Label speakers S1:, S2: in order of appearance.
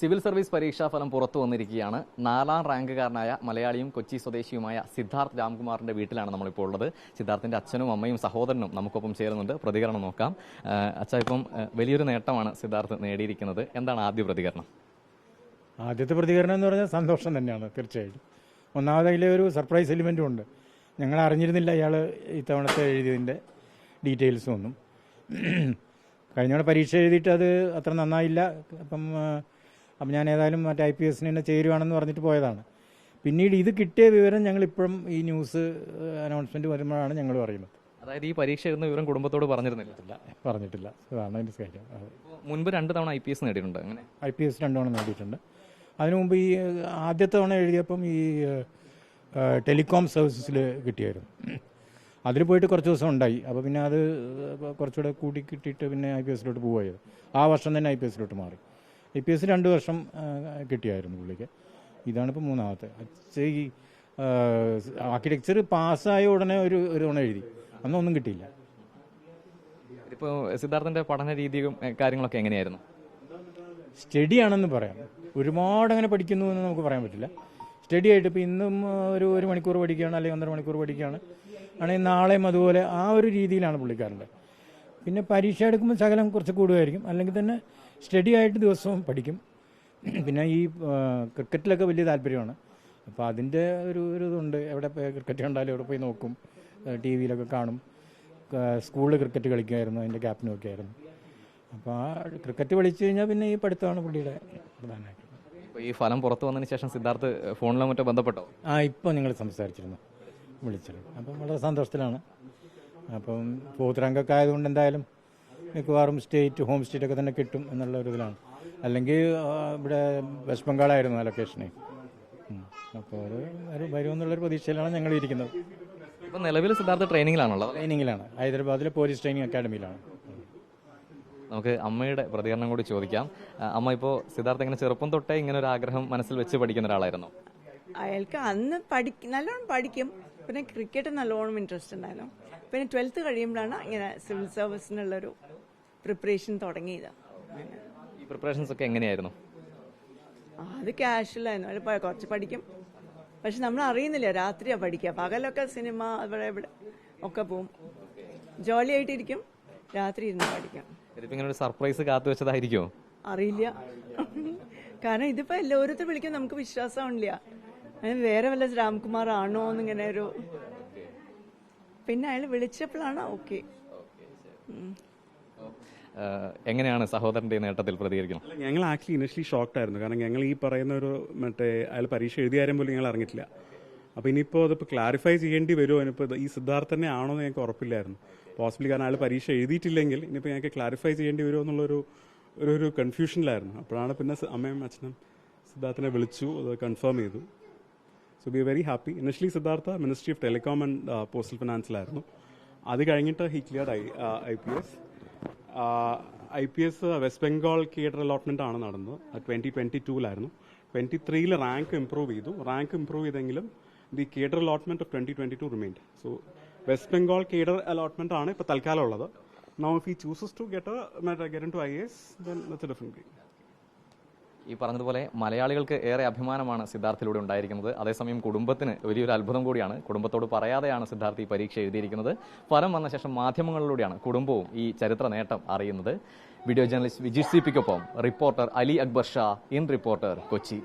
S1: Civil service പരീക്ഷാ ഫലം പുറത്തു വന്നിരിക്കുകയാണ്. നാലാം റാങ്കുകാരനായ മലയാളിയും കൊച്ചി സ്വദേശിയുമായ സിദ്ധാർത്ഥ് രാംകുമാറിന്റെ വീട്ടിലാണ് നമ്മളിപ്പോൾ ഉള്ളത്. സിദ്ധാർത്ഥിന്റെ അച്ഛനും അമ്മയും സഹോദരനും നമുക്കൊപ്പം ചേരുന്നുണ്ട്. പ്രതികരണം നോക്കാം. അച്ഛ ഇപ്പം വലിയൊരു നേട്ടമാണ് സിദ്ധാർത്ഥ് നേടിയിരിക്കുന്നത്. എന്താണ് ആദ്യ പ്രതികരണം?
S2: ആദ്യത്തെ പ്രതികരണം എന്ന് പറഞ്ഞാൽ സന്തോഷം തന്നെയാണ് തീർച്ചയായിട്ടും. ഒന്നാമത് ഒരു സർപ്രൈസ് എലിമെന്റും ഉണ്ട്. ഞങ്ങൾ അറിഞ്ഞിരുന്നില്ല ഇയാൾ ഇത്തവണത്തെ എഴുതിയതിന്റെ ഡീറ്റെയിൽസും ഒന്നും. കഴിഞ്ഞ പരീക്ഷ എഴുതിയിട്ട് അത് അത്ര നന്നായില്ല. അപ്പം അപ്പം ഞാൻ ഏതായാലും മറ്റേ ഐ പി എസിന് തന്നെ ചേരുവാണെന്ന് പറഞ്ഞിട്ട് പോയതാണ്. പിന്നീട് ഇത് കിട്ടിയ വിവരം ഞങ്ങൾ ഇപ്പോഴും ഈ ന്യൂസ് അനൗൺസ്മെന്റ് വരുമ്പോഴാണ് ഞങ്ങൾ പറയുന്നത്.
S1: അതായത് ഈ പരീക്ഷ എഴുതുന്ന വിവരം കുടുംബത്തോട് പറഞ്ഞിരുന്നില്ല.
S2: പറഞ്ഞിട്ടില്ല. അതാണ് അതിന്റെ കാര്യം.
S1: മുൻപ് രണ്ട് തവണ ഐ പി എസ് നേടിയിട്ടുണ്ട് അങ്ങനെ?
S2: ഐ പി എസ് രണ്ട് തവണ നേടിയിട്ടുണ്ട്. അതിനു മുമ്പ് ഈ ആദ്യത്തെ തവണ എഴുതിയപ്പം ഈ ടെലികോം സർവീസസിൽ കിട്ടിയായിരുന്നു. അതിൽ പോയിട്ട് കുറച്ച് ദിവസം ഉണ്ടായി. അപ്പോൾ പിന്നെ അത് കുറച്ചുകൂടെ കൂടി കിട്ടിയിട്ട് പിന്നെ ഐ പി എസിലോട്ട് പോവുകയായിരുന്നു ആ വർഷം തന്നെ ഐ പി എസിലോട്ട് മാറി. ഐ പി എസ് രണ്ട് വർഷം കിട്ടിയായിരുന്നു പുള്ളിക്ക്. ഇതാണിപ്പോൾ മൂന്നാമത്തെ. ഈ ആർക്കിടെക്ചർ പാസ്സായ ഉടനെ ഒരു ഒരു തവണ എഴുതി. അന്നൊന്നും കിട്ടിയില്ല.
S1: ഇപ്പോൾ സിദ്ധാർത്ഥന്റെ പഠന രീതിയും കാര്യങ്ങളൊക്കെ എങ്ങനെയായിരുന്നു?
S2: സ്റ്റഡി ആണെന്ന് പറയാം. ഒരുപാട് അങ്ങനെ പഠിക്കുന്നു എന്ന് നമുക്ക് പറയാൻ പറ്റില്ല. സ്റ്റഡി ആയിട്ട് ഇപ്പോൾ ഇന്നും ഒരു ഒരു മണിക്കൂർ പഠിക്കുകയാണ് അല്ലെങ്കിൽ ഒന്നര മണിക്കൂർ പഠിക്കുകയാണ്. ആണെങ്കിൽ നാളെയും അതുപോലെ ആ ഒരു രീതിയിലാണ് പുള്ളിക്കാരന്റെ. പിന്നെ പരീക്ഷ എടുക്കുമ്പോൾ ശകലം കുറച്ച് കൂടുമായിരിക്കും. അല്ലെങ്കിൽ തന്നെ സ്റ്റഡി ആയിട്ട് ദിവസവും പഠിക്കും. പിന്നെ ഈ ക്രിക്കറ്റിലൊക്കെ വലിയ താല്പര്യമാണ്. അപ്പോൾ അതിന്റെ ഒരു ഒരു ഇതുണ്ട്. എവിടെ പോയി ക്രിക്കറ്റ് കണ്ടാലും എവിടെ പോയി നോക്കും. ടി വിയിലൊക്കെ കാണും. സ്കൂളിൽ ക്രിക്കറ്റ് കളിക്കുമായിരുന്നു അതിന്റെ ക്യാപ്റ്റനും ഒക്കെ ആയിരുന്നു. അപ്പോൾ ആ ക്രിക്കറ്റ് കളിച്ചു കഴിഞ്ഞാൽ പിന്നെ ഈ പഠിത്തമാണ് പുള്ളിയുടെ പ്രധാനമായിട്ട്.
S1: അപ്പോൾ ഈ ഫലം പുറത്തു വന്നതിന് ശേഷം സിദ്ധാർത്ഥ് ഫോണിലോ മറ്റോ ബന്ധപ്പെട്ടോ?
S2: ആ ഇപ്പോൾ നിങ്ങൾ സംസാരിച്ചിരുന്നു വിളിച്ചത്. അപ്പം വളരെ സന്തോഷത്തിലാണ്. അപ്പം ഫോർത്ത് റാങ്കൊക്കെ ആയതുകൊണ്ട് എന്തായാലും മിക്കവാറും സ്റ്റേറ്റ് ഹോം സ്റ്റേറ്റ് ഒക്കെ തന്നെ കിട്ടും എന്നുള്ള ഒരു ഇതിലാണ്. അല്ലെങ്കിൽ ഇവിടെ വെസ്റ്റ് ബംഗാളായിരുന്നു ആ ലൊക്കേഷനെ അപ്പോൾ അത് ഒരു വരുമെന്നുള്ളൊരു പ്രതീക്ഷയിലാണ് ഞങ്ങൾ ഇരിക്കുന്നത്.
S1: ഇപ്പം നിലവിൽ സിദ്ധാർത്ഥ ട്രെയിനിങ്ങിലാണുള്ളത്
S2: ട്രെയിനിങ്ങിലാണ്. ഹൈദരാബാദിലെ പോലീസ് ട്രെയിനിങ് അക്കാഡമിയിലാണ്.
S1: നമുക്ക് അമ്മയുടെ പ്രതികരണം കൂടി ചോദിക്കാം. അമ്മ ഇപ്പോൾ സിദ്ധാർത്ഥ ഇങ്ങനെ ചെറുപ്പം തൊട്ടേ ഇങ്ങനെ ഒരു ആഗ്രഹം മനസ്സിൽ വെച്ച് പഠിക്കുന്ന ഒരാളായിരുന്നു.
S3: അയാൾക്ക് അന്ന് പഠി നല്ലോണം പഠിക്കും. പിന്നെ ക്രിക്കറ്റ് നല്ലോണം ഇൻട്രസ്റ്റ് ഉണ്ടായിരുന്നു. പിന്നെ ട്വൽത്ത് കഴിയുമ്പോഴാണ് ഇങ്ങനെ സിവിൽ സർവീസിനുള്ളൊരു പ്രിപ്പറേഷൻ തുടങ്ങിയത്.
S1: ഈ പ്രിപ്പറേഷൻസ് ഒക്കെ എങ്ങനെയായിരുന്നു?
S3: അത് ക്യാഷ്വലായിരുന്നു അതിൽ കുറച്ച് പഠിക്കും. പക്ഷെ നമ്മൾ അറിയുന്നില്ല രാത്രിയാ പഠിക്കുക. പകലൊക്കെ സിനിമ അവിടെ ഇവിടെ ഒക്കെ പോവും. ജോലിയായിട്ടിരിക്കും. രാത്രി ഇരുന്ന് പഠിക്കാം.
S1: ഇതിപ്പോ ഇങ്ങനെ ഒരു സർപ്രൈസ് കാത്തു വെച്ചതായിരിക്കുമോ
S3: അറിയില്ല. കാരണം ഇതിപ്പോ എല്ലാവരും വിളിക്കും നമുക്ക് വിശ്വാസമാണില്ല വേറെ വല്ല രാംകുമാർ ആണോ എന്നിങ്ങനെ ഒരു പിന്നെ അയാൾ വിളിച്ചപ്പോഴാണ് ഓക്കെ
S1: എങ്ങനെയാണ് സഹോദരന്റെ നേട്ടത്തിൽ പ്രതികരിക്കണം
S4: ഞങ്ങൾ ആക്ച്വലി ഇനിഷ്യലി ഷോക്ക്ഡ് ആയിരുന്നു. കാരണം ഞങ്ങൾ ഈ പറയുന്ന ഒരു മറ്റേ അയാൾ പരീക്ഷ എഴുതിയാരും പോലും ഞങ്ങൾ അറിഞ്ഞിട്ടില്ല. അപ്പോൾ ഇനിയിപ്പോൾ അതിപ്പോൾ ക്ലാരിഫൈ ചെയ്യേണ്ടി വരുമോ? ഇനിയിപ്പോൾ ഈ സിദ്ധാർത്ഥനെ ആണോ എന്ന് ഞങ്ങൾക്ക് ഉറപ്പില്ലായിരുന്നു. പോസിബിളി കാരണം അയാൾ പരീക്ഷ എഴുതിയിട്ടില്ലെങ്കിൽ ഇനിയിപ്പോൾ ഞങ്ങൾക്ക് ക്ലാരിഫൈ ചെയ്യേണ്ടി വരുമോ എന്നുള്ളൊരു ഒരു ഒരു കൺഫ്യൂഷനിലായിരുന്നു അപ്പോഴാണ് പിന്നെ അമ്മയും അച്ഛനും സിദ്ധാർത്ഥനെ വിളിച്ചു അത് കൺഫേം ചെയ്തു. So be very happy initially Siddhartha ministry of telecom and postal ഫിനാൻസിലായിരുന്നു അത് കഴിഞ്ഞിട്ട് he clear I I P S I P S West Bengal cadre allotment ആണ് നടന്നത്. ട്വന്റി ട്വന്റി ടൂലായിരുന്നു ട്വന്റി ത്രീയിൽ റാങ്ക് ഇംപ്രൂവ് ചെയ്തു. റാങ്ക് ഇംപ്രൂവ് ചെയ്തെങ്കിലും the cadre allotment of twenty twenty two remained so West Bengal cadre allotment ആണ് ഇപ്പോൾ തൽക്കാലം ഉള്ളത്. Now if he chooses to get get into I S then it's a different
S1: ഈ പറഞ്ഞതുപോലെ മലയാളികൾക്ക് ഏറെ അഭിമാനമാണ് സിദ്ധാർത്ഥിലൂടെ ഉണ്ടായിരിക്കുന്നത്. അതേസമയം കുടുംബത്തിന് വലിയൊരു അത്ഭുതം കൂടിയാണ്. കുടുംബത്തോട് പറയാതെയാണ് സിദ്ധാർത്ഥി ഈ പരീക്ഷ എഴുതിയിരിക്കുന്നത്. ഫലം വന്ന ശേഷം മാധ്യമങ്ങളിലൂടെയാണ് കുടുംബവും ഈ ചരിത്ര നേട്ടം അറിയുന്നത്. Video journalist Vijith C പിക്കൊപ്പം reporter Ali Akbar Shah in reporter Kochi.